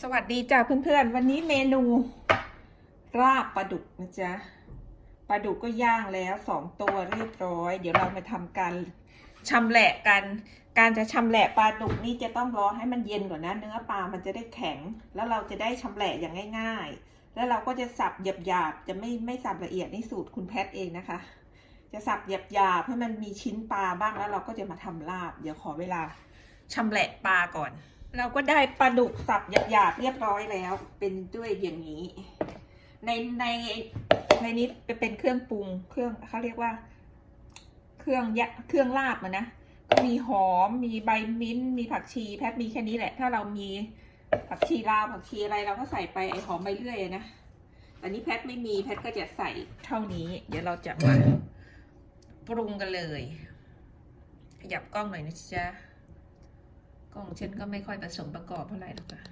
สวัสดีจ้าเพื่อนๆ วันนี้เมนูราบปลาดุกนะจ๊ะปลาดุกก็ย่างแล้วสองตัวเรียบร้อย เดี๋ยวเรามาทำการชำแหละกัน การจะชำแหละปลาดุกนี่จะต้องรอให้มันเย็นก่อนนะเนื้อปลามันจะได้แข็ง แล้วเราจะได้ชำแหละอย่างง่าย ๆ แล้วเราก็จะสับหยาบๆจะไม่ไม่สับละเอียดนี่สูตรคุณแพทย์เองนะคะ จะสับหยาบๆให้มันมีชิ้นปลาบ้างแล้วเราก็จะมาทำลาบ เดี๋ยวขอเวลาชำแหละปลาก่อน เราก็ได้ปลาดุกสับหยาบๆเรียบร้อยแล้ว เป็นด้วยอย่างนี้ ในในในนี้จะเป็นเครื่องปรุงเครื่องเขาเรียกว่า เครื่องยะเครื่องลาบมันนะก็มีหอมมีใบมิ้นท์มีผักชีแพทย์มีแค่นี้แหละ ถ้าเรามีผักชีลาวผักชีอะไรเราก็ใส่ไปไอหอมใบเลื่อยอะนะแต่นี้แพทย์ไม่มีแพทย์ก็จะใส่เท่านี้ เดี๋ยวเราจะมาปรุงกันเลยขยับกล้องหน่อยนะจ๊ะ กล้องฉันก็ไม่ค่อยผสมประกอบเท่าไหร่หรอกค่ะ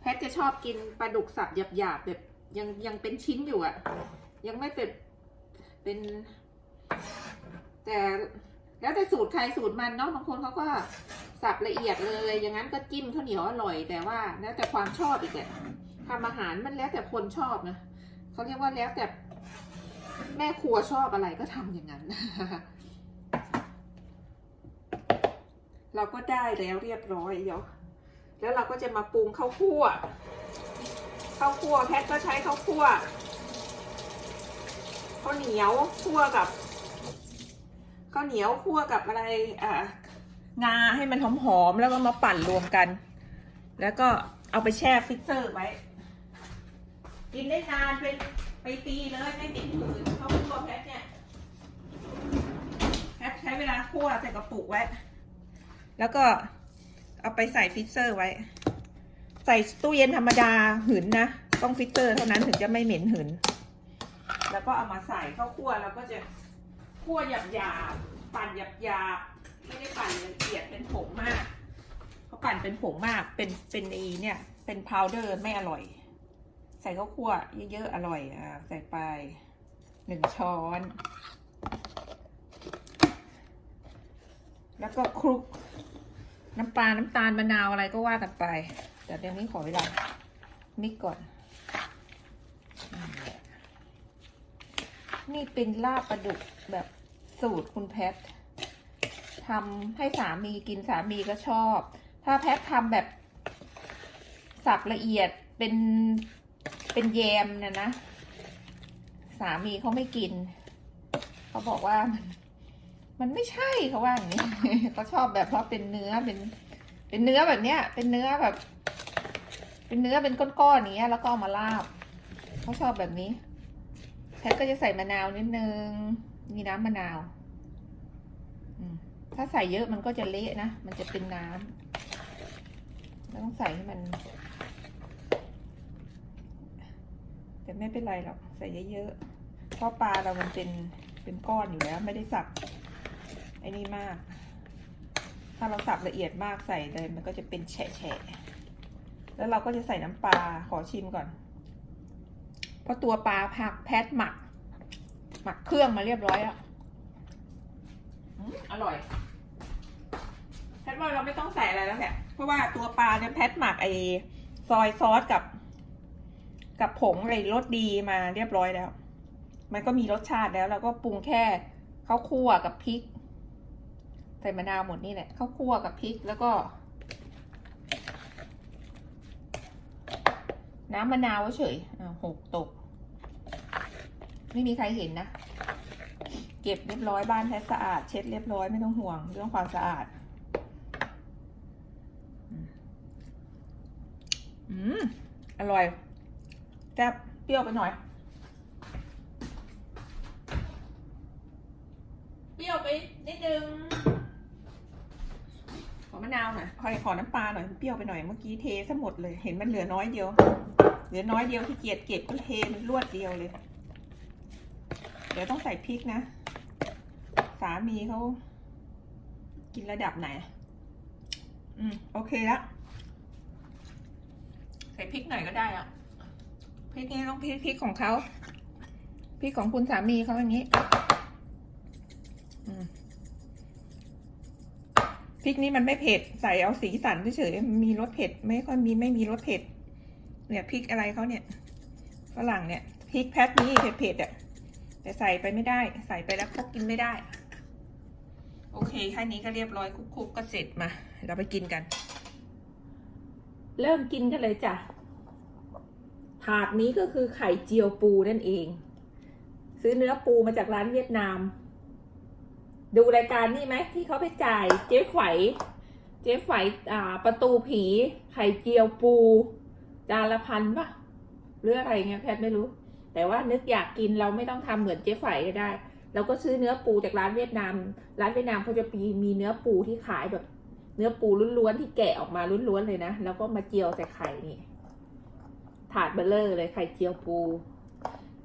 แพทจะชอบกินปลาดุกสับหยาบๆแบบยังยังเป็นชิ้นอยู่อะยังไม่เป็นเป็น แต่แล้วแต่สูตรใครสูตรมันเนาะบางคนเขาก็สับละเอียดเลย อย่างนั้นก็จิ้มข้าวเหนียวอร่อยแต่ว่า แล้วแต่ความชอบอีกแหละทำอาหารมันแล้วแต่คนชอบนะ เขาเรียกว่าแล้วแต่แม่ครัวชอบอะไรก็ทำอย่างนั้น เราก็ได้แล้วเรียบร้อยเดี๋ยวแล้วเราก็จะมาปรุงข้าวคั่วข้าวคั่วแพทก็ใช้ข้าวคั่วข้าวเหนียวคั่วกับข้าวเหนียวคั่วกับอะไรอ่างาให้มันหอมๆแล้วก็มาปั่นรวมกัน แล้วก็เอาไปแช่ฟรีเซอร์ไว้ กินได้นานเป็นไปปีเลยไม่ติดผืนเขาคั่วแพทเนี่ยแพทใช้เวลาคั่วใส่กระปุกไว้ แล้วก็เอาไปใส่ฟรีเซอร์ไว้ ใส่ตู้เย็นธรรมดาหืนนะต้องฟรีเซอร์เท่านั้นถึงจะไม่เหม็นหืน แล้วก็เอามาใส่ข้าวคั่วแล้วก็จะคั่วหยาบหยาบๆปั่นหยาบหยาบๆไม่ได้ปั่นละเอียดเป็นผงมากเขาปั่นเป็นผงมากเป็นเป็นอีเนี่ย เป็นพาวเดอร์ไม่อร่อย ใส่ข้าวคั่วเยอะๆ อร่อยอ่าใส่ไปหนึ่งช้อน แล้วก็คลุก น้ำปลา น้ำตาลมะนาวอะไรก็ว่ากันไป แต่เดี๋ยวนี้ขอเวลามิกก่อน นี่เป็นลาบปลาดุกแบบสูตรคุณแพททำให้สามีกินสามีก็ชอบ ถ้าแพททำแบบสับละเอียดเป็น เป็นแยมนะนะ สามีเขาไม่กิน เขาบอกว่ามัน มันไม่ใช่เขาว่าอย่างนี้เขาชอบแบบเพราะเป็นเนื้อเป็น เป็นเนื้อแบบเนี้ย เป็นเนื้อแบบ เป็นเนื้อเป็นก้อนๆอย่างเงี้ย แล้วก็เอามาลาบเขาชอบแบบนี้แพทก็จะใส่มะนาวนิดนึงมีน้ำมะนาวถ้าใส่เยอะมันก็จะเละนะ มันจะเป็นน้ำต้องใส่ให้มัน แต่ไม่เป็นไรหรอกใส่เยอะๆเพราะปลาเรามันเป็นเป็นก้อนอยู่แล้ว ไม่ได้สับไอ้นี่มาก ถ้าเราสับละเอียดมากใส่เลยมันก็จะเป็นแฉะๆแล้วเราก็จะใส่น้ำปลาขอชิมก่อน เพราะตัวปลาผักแพทหมัก หมักเครื่องมาเรียบร้อยแล้วอืมอร่อย แพทว่าเราไม่ต้องใส่อะไรแล้วแหละเพราะว่าตัวปลาเนี่ยแพทหมักไอซอยซอสกับ กับผงอะไรรสดีมาเรียบร้อยแล้ว มันก็มีรสชาติแล้วเราก็ปรุงแค่ข้าวคั่วกับพริก ใส่มะนาวหมดนี่แหละข้าวคั่วกับพริกแล้วก็ น้ำมะนาวเฉยอ่าหกตก ไม่มีใครเห็นนะ เก็บเรียบร้อยบ้านแท้สะอาด เช็ดเรียบร้อยไม่ต้องห่วงเรื่องความสะอาดอืมอร่อย แซ่บเปรี้ยวไปหน่อย เปรี้ยวไปนิดนึง ขอมะนาวหน่อยขอขอน้ำปลาหน่อย เปรี้ยวไปหน่อย เมื่อกี้เทซะหมดเลย เห็นมันเหลือน้อยเดียว เหลือน้อยเดียวที่เกียจเก็บก็เทมันรวดเดียวเลย เดี๋ยวต้องใส่พริกนะ สามีเขากินระดับไหน อืม โอเคแล้วใส่พริกหน่อยก็ได้อะ พริกนี้ต้องพริกพริกของเขาพริกของคุณสามีเขาอย่างนี้พริกนี้มันไม่เผ็ด ใส่เอาสีสันเฉยๆมีรสเผ็ด ไม่ค่อยมีไม่มีรสเผ็ด เนี่ยพริกอะไรเขาเนี่ยฝรั่งเนี่ยพริกแพทนี่เผ็ดเผ็ดอะแต่ใส่ไปไม่ได้ ใส่ไปแล้วเขากินไม่ได้ โอเคแค่นี้ก็เรียบร้อยคุกๆก็เสร็จมา เราไปกินกัน เริ่มกินกันเลยจ้ะ ถาดนี้ก็คือไข่เจียวปูนั่นเอง ซื้อเนื้อปูมาจากร้านเวียดนาม ดูรายการนี่ไหมที่เขาไปจ่ายเจ๊ไฝเจ๊ไฝอ่าประตูผี ไข่เจียวปู จานละพันปะหรืออะไรเงี้ยแพทย์ไม่รู้ แต่ว่านึกอยากกินเราไม่ต้องทำเหมือนเจ๊ไฝก็ได้เราก็ซื้อเนื้อปูจากร้านเวียดนาม ร้านเวียดนามเขาจะมีมีเนื้อปูที่ขายแบบ เนื้อปูล้วนๆที่แกะออกมาล้วนๆเลยนะ แล้วก็มาเจียวใส่ไข่นี่ ถาดเบลเลอร์เลยไข่เจียวปู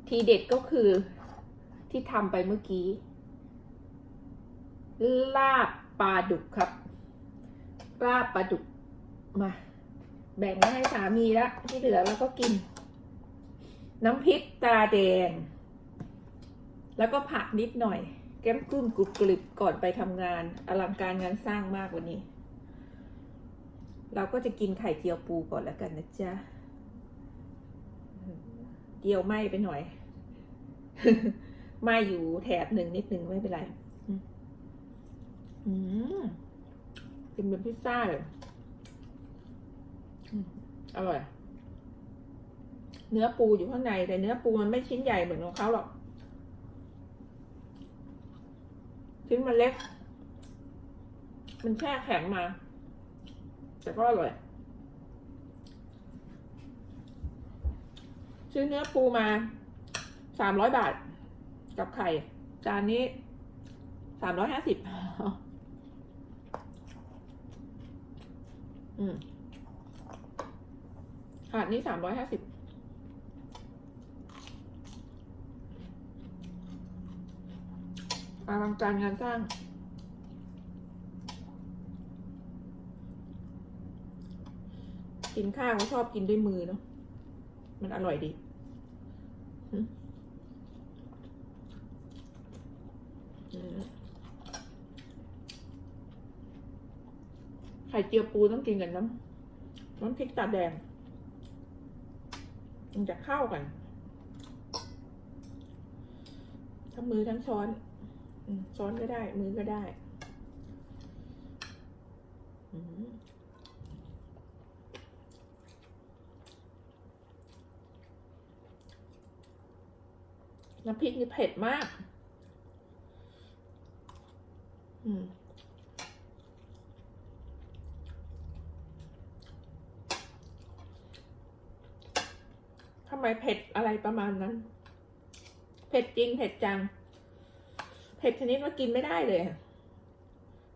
ทีเด็ดก็คือที่ทำไปเมื่อกี้ ลาบปลาดุกครับ ลาบปลาดุกมา แบ่งให้สามีละที่เหลือเราก็กิน น้ำพริกตาแดง แล้วก็ผักนิดหน่อย แก้มกลุ้มกรุบกริบก่อนไปทำงาน อลังการงานสร้างมากวันนี้ เราก็จะกินไข่เจียวปูก่อนแล้วกันนะจ๊ะ เจียวไหมไปหน่อยไหมอยู่แถบหนึ่งนิดหนึ่งไม่เป็นไร อืมอืมกินเป็นพิซซ่าเลยอืมอร่อย เนื้อปูอยู่ข้างใน แต่เนื้อปูมันไม่ชิ้นใหญ่เหมือนของเขาหรอก ชิ้นมันเล็ก มันแช่แข็งมา แต่ก็อร่อย ซื้อเนื้อปูมาสามร้อยบาท กับไข่ จานนี้สามร้อยห้าสิบอืมถาดนี้สามร้อยห้าสิบอลังการงานสร้าง กินข้าวเขาชอบกินด้วยมือเนาะ มันอร่อยดี ไข่เจียวปูต้องกินกับน้ำน้ำพริกตาแดง มันจะเข้ากัน ทั้งมือทั้งช้อน ช้อนก็ได้ มือก็ได้อืม น้ำพริกนี่เผ็ดมาก อืมทำไมเผ็ดอะไรประมาณนั้น เผ็ดจริง เผ็ดจัง เผ็ดชนิดว่ากินไม่ได้เลย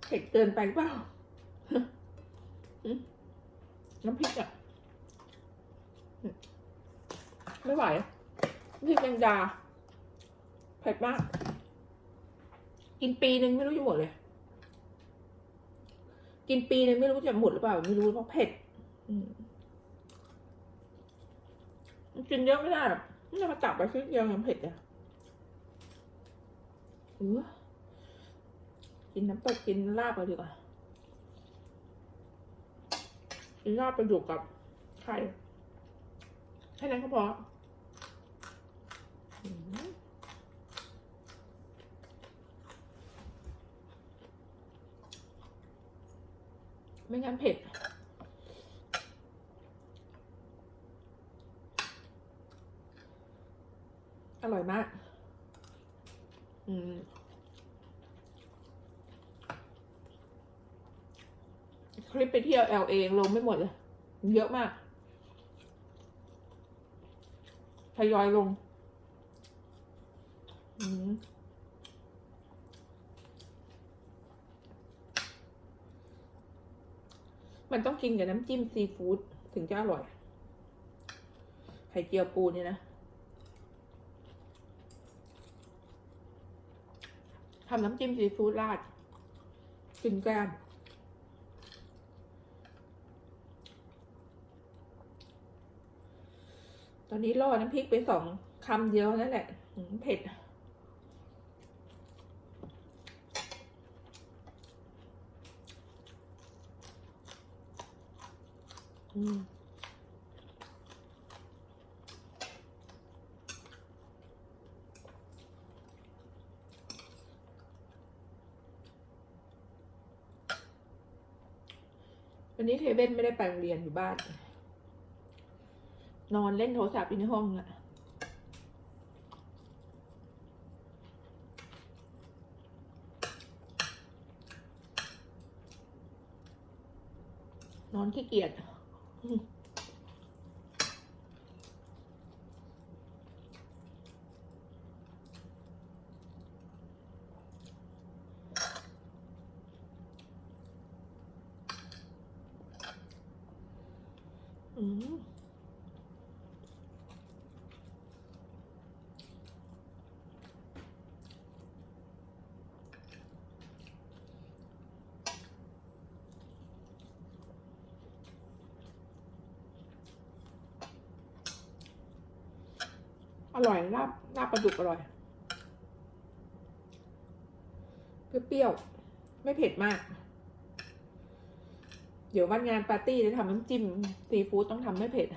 เผ็ดเกินไปเปล่าน้ำพริกอะ ไม่ไหว พริกแมงดา ผ็ดมาก กินปีหนึ่งไม่รู้จะหมดเลย กินปีหนึ่งไม่รู้จะหมดหรือเปล่า ไม่รู้เพราะเผ็ดอืมกินเยอะไม่ได้หรอกนี่จะมาตับไปชิ้นเดียวยังเผ็ดอะอือกินน้ำตกกินลาบเลยดีกว่า กินลาบไปอยู่กับไข่แค่นั้นก็พอ ไม่งั้นเผ็ด อร่อยมาก อืมคลิปไปเที่ยว LA ลงไม่หมดเลย เยอะมากทยอยลง อืม มันต้องกินกับน้ำจิ้มซีฟู้ดถึงจะอร่อย ไข่เจียวปูเนี่ยนะทำน้ำจิ้มซีฟู้ดราดกินแกล้มตอนนี้ล่อน้ำพริกไปสองคำเดียวนั่นแหละเผ็ด อ อืม วันนี้เทเบนไม่ได้ไปโรงเรียนอยู่บ้าน นอนเล่นโทรศัพท์อยู่ในห้องอะนอนขี้เกียจ อืม อร่อยลาบลาบปลาดุกอร่อย เปรี้ยวๆไม่เผ็ดมาก เดี๋ยววันงานปาร์ตี้จะทำน้ำจิ้มซีฟู้ดต้องทำไม่เผ็ด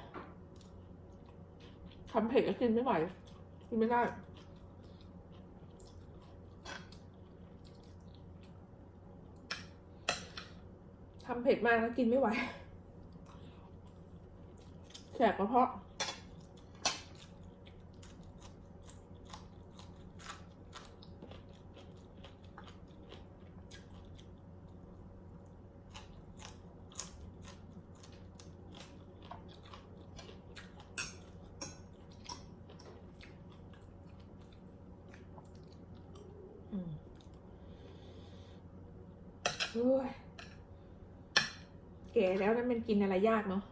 ทำเผ็ดก็กินไม่ไหวกินไม่ได้ทำเผ็ดมากแล้วกินไม่ไหวแสบกระเพาะ แก่แล้วนั้นมันกินอะไรยากเนาะ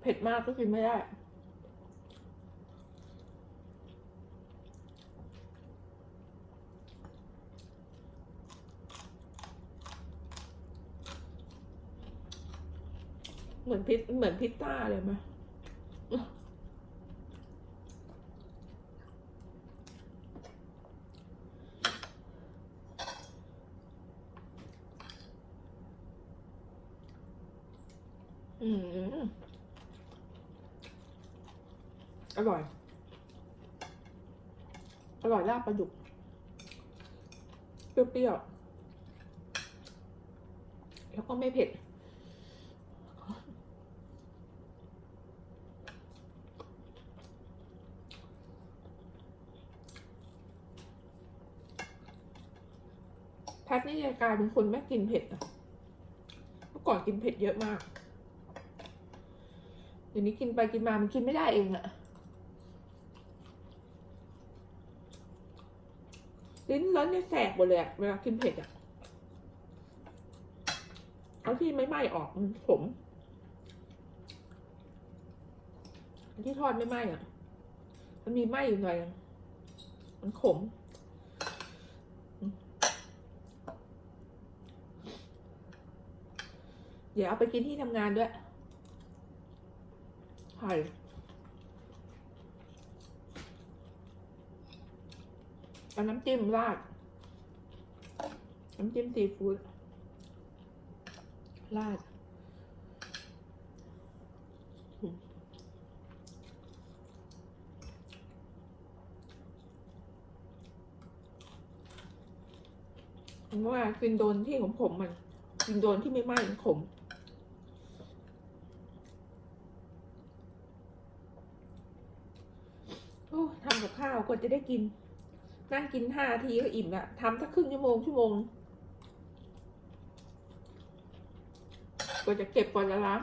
เผ็ดมากก็กินไม่ได้เหมือนพิซเหมือนพิซซ่าเลยไหมอืม อ ร่อย อร่อยลาบปลาดุก เปรี้ยวๆ แล้วก็ไม่เผ็ด แพทนี่จะกลายเป็นคนไม่กินเผ็ดอะเมื่อก่อนกินเผ็ดเยอะมากเดี๋ยวนี้กินไปกินมามันกินไม่ได้เองอะ ลิ้นร้อนเนี่ยแสบหมดเลยอะเวลากินเผ็ดอะเอาที่ไม่ไหม้ออกมันขมที่ทอดไม่ไหม้อะมันมีไหม้อยู่หน่อยมันขมเดี๋ยวเอาไปกินที่ทำงานด้วยไข่ เอาน้ำจิ้มราด น้ำจิ้มซีฟู้ดราดผมว่ากินโดนที่ของผมมันกินโดนที่ไม่ไหม้มันขมโอ้ทำกับข้าวกว่าจะได้กิน นั่งกินห้าทีก็อิ่มละทำสักครึ่งชั่วโมงชั่วโมงกว่าจะเก็บกว่าจะล้าง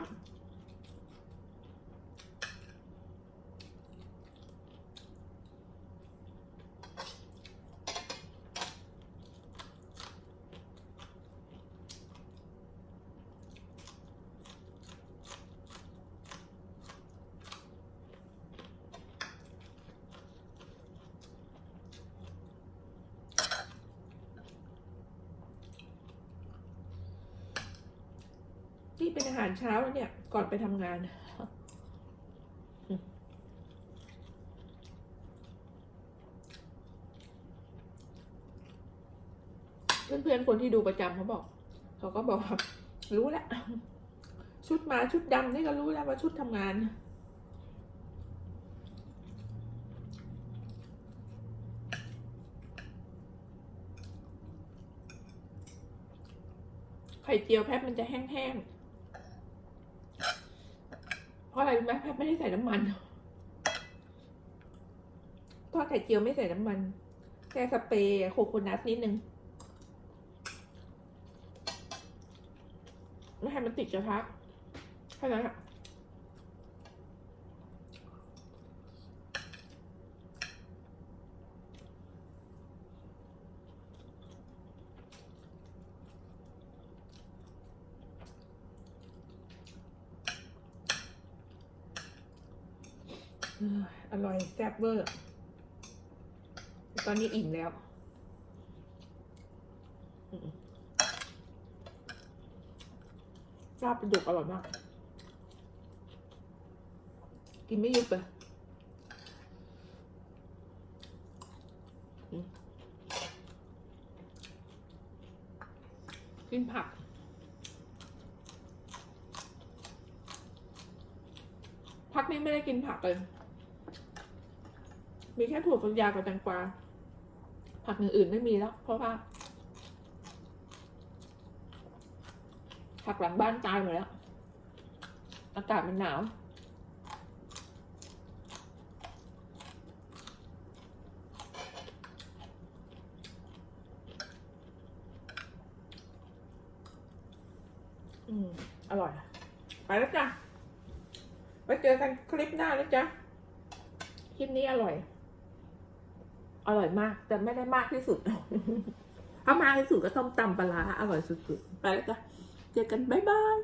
นี่เป็นอาหารเช้าแล้วเนี่ย ก่อนไปทำงานอเพื่อนๆ คนที่ดูประจำเขาบอก เขาก็บอกรู้แล้ว ชุดมาชุดดำนี่ก็รู้แล้วว่าชุดทำงานไข่เจียวแพทมันจะแห้งๆ เพราะอะไรรู้ไหมแพทไม่ได้ใส่น้ำมันทอดไข่เจียวไม่ใส่น้ำมัน แค่สเปรย์โคโคนัทนิดนึงไม่ให้มันติดกระทะแค่นั้นอะเอร่อยแซ่บเวอร์ ตอนนี้อิ่มแล้วชาบปลาดุกอร่อยมาก กินไม่ยุดเลยกินผักพักนี้ไม่ได้กินผักเลย มีแค่ถั่วฝักยาวกับแตงกวา ผักอย่างอื่นไม่มีแล้ว เพราะว่า ผักหลังบ้านตายหมดแล้ว อากาศมันหนาว อืม อร่อย ไปแล้วจ้ะไว้เจอกันคลิปหน้านะจ๊ะคลิปนี้อร่อย อร่อยมาก แต่ไม่ได้มากที่สุด ถ้ามากที่สุดก็ต้มตำปลาร้าอร่อยสุดๆ ไปแล้วจ้ะเจอกันบ๊ายบาย